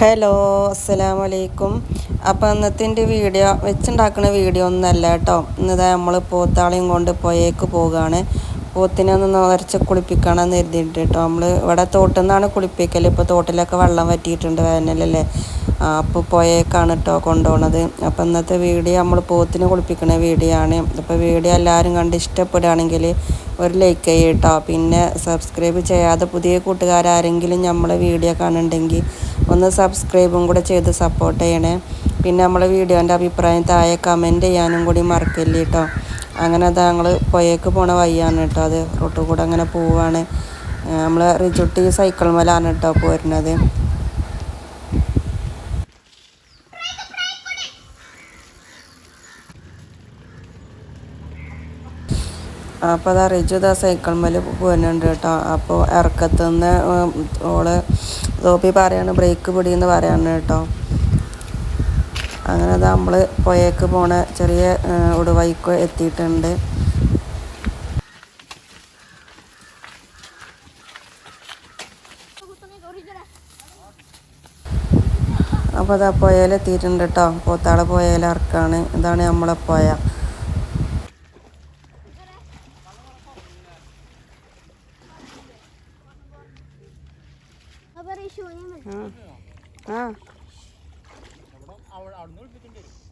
Hello അസ്സലാമു അലൈക്കും അപ്പോൾ ഇന്നത്തെ എന്റെ വീഡിയോ വെച്ചുണ്ടാക്കുന്ന വീഡിയോ ഒന്നല്ല കേട്ടോ. ഇന്നിതാ നമ്മൾ പോത്താളെയും കൊണ്ട് പുഴയ്ക്ക് പോവുകയാണ് പോത്തിനെ ഒന്ന് നിറച്ച് കുളിപ്പിക്കണം കരുതിയിട്ട് കേട്ടോ. നമ്മൾ ഇവിടെ തോട്ടിൽ നിന്നാണ് കുളിപ്പിക്കൽ ഇപ്പോൾ തോട്ടിലൊക്കെ വെള്ളം വറ്റിയിട്ടുണ്ട് വേനലല്ലേ. അപ്പോൾ പുഴയ്ക്കാണ് കേട്ടോ കൊണ്ടുപോകണത് അപ്പോൾ ഇന്നത്തെ വീഡിയോ നമ്മൾ പോത്തിന് കുളിപ്പിക്കുന്ന വീഡിയോ ആണ്. അപ്പോൾ വീഡിയോ എല്ലാവരും കണ്ട് ഇഷ്ടപ്പെടുകയാണെങ്കിൽ ഒരു ലൈക്ക് ചെയ്യട്ടോ പിന്നെ സബ്സ്ക്രൈബ് ചെയ്യാതെ പുതിയ കൂട്ടുകാരാരെങ്കിലും നമ്മളെ വീഡിയോ കാണുന്നുണ്ടെങ്കിൽ ഒന്ന് സബ്സ്ക്രൈബും കൂടെ ചെയ്ത് സപ്പോർട്ട് ചെയ്യണേ. പിന്നെ നമ്മളെ വീഡിയോന്റെ അഭിപ്രായം താഴെ കമന്റ് ചെയ്യാനും കൂടി മറക്കില്ല കേട്ടോ അങ്ങനെ അത് ഞങ്ങൾ പുഴയ്ക്ക് പോണ വഴിയാണ് കേട്ടോ അത് റോട്ടിൽ കൂടെ അങ്ങനെ പോവാണ്. നമ്മൾ റിജുട്ടി സൈക്കിൾ മേലാണ് കേട്ടോ പോരുന്നത്. അപ്പോൾ അതാ റിജുദാ സൈക്കിൾമേൽ സൈക്കിൾ മേൽ പോകുന്നുണ്ട് കേട്ടോ. അപ്പോൾ ഇറക്കത്തു നിന്ന് ഓൾ തോപ്പി പറയാണ് ബ്രേക്ക് പിടിയെന്ന് പറയാണ് കേട്ടോ. അങ്ങനെ അത് നമ്മൾ പുഴയ്ക്ക് പോണ ചെറിയ ഉടുവൈക്ക് എത്തിയിട്ടുണ്ട്. അപ്പോൾ അതാ പുഴയിലെത്തിയിട്ടുണ്ട് കേട്ടോ. പോത്താളെ പുഴയിലിറക്കാണ് ഇതാണ് നമ്മളെ പുഴ ആ. ഇവിടൊക്കെ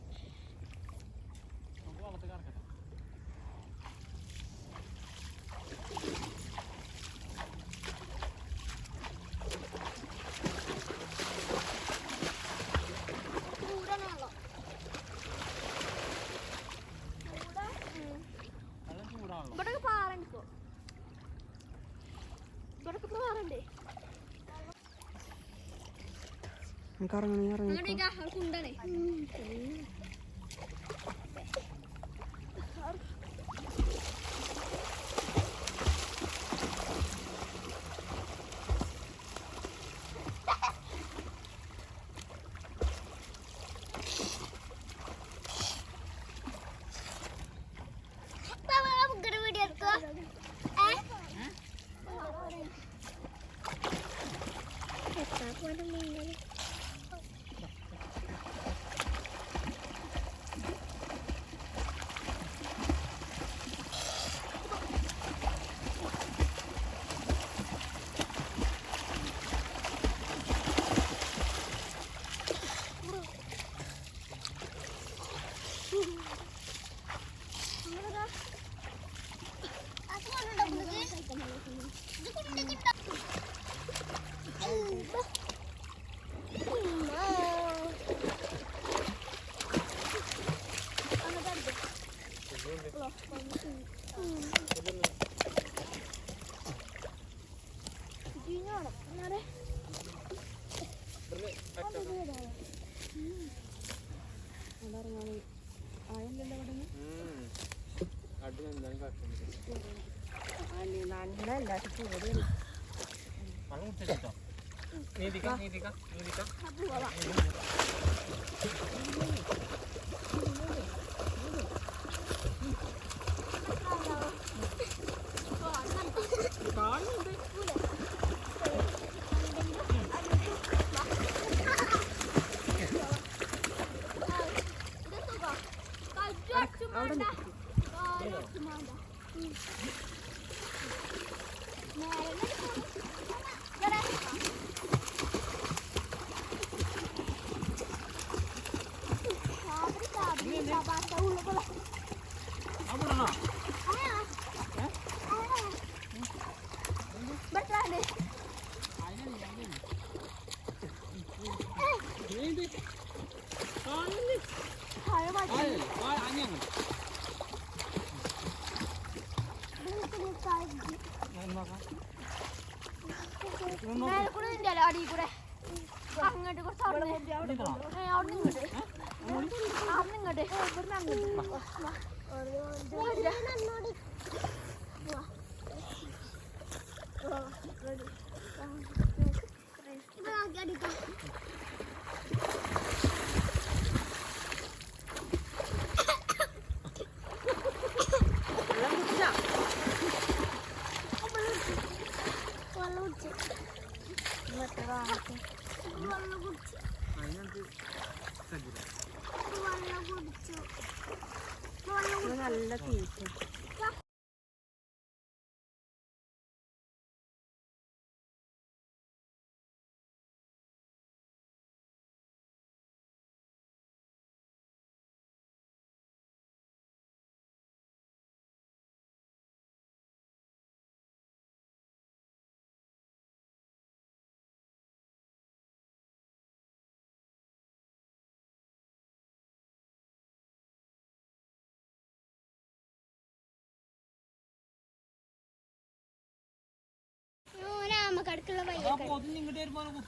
നമുക്ക് ഇറങ്ങണേ ഇറങ്ങി നല്ലല്ല ചൂട് വെള്ളം കുടിച്ചോ നീതിക്കാം നീതിക്കാം നീതിക്കാം Apa mı? Vamos lá. അങ്ങോട്ട് കുറച്ച് അവിടെ അവിടെ ഇങ്ങോട്ട് അവിടെ ഇങ്ങോട്ട് ഇവിടുന്ന് അങ്ങോട്ട് വെള്ളം നല്ല തീറ്റ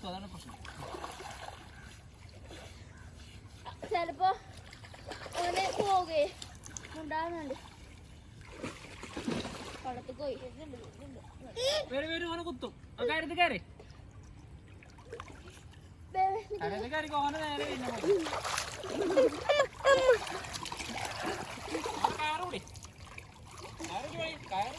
അതാണ് പ്രശ്നം. ചിലപ്പോ ഓന് പോകേ ഉണ്ടാകുന്നുണ്ട് കുളത്ത് പോയി. കുത്തും. കയറി കയറി. ഓന നേരെ കയറി കയറി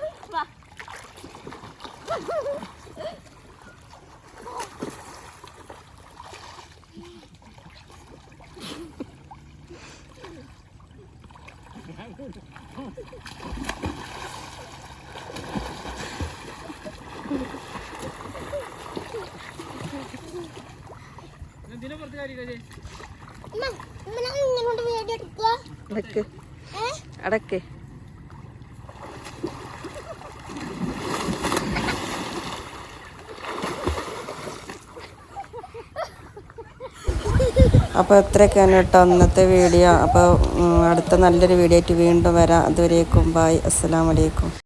അടക്ക്. അടക്ക് അപ്പോൾ ഇത്രയൊക്കെയാണ് കേട്ടോ അന്നത്തെ വീഡിയോ അപ്പോൾ അടുത്ത നല്ലൊരു വീഡിയോ ആയിട്ട് വീണ്ടും വരാം. അതുവരേക്കും ബായ് അസ്സലാമലൈക്കും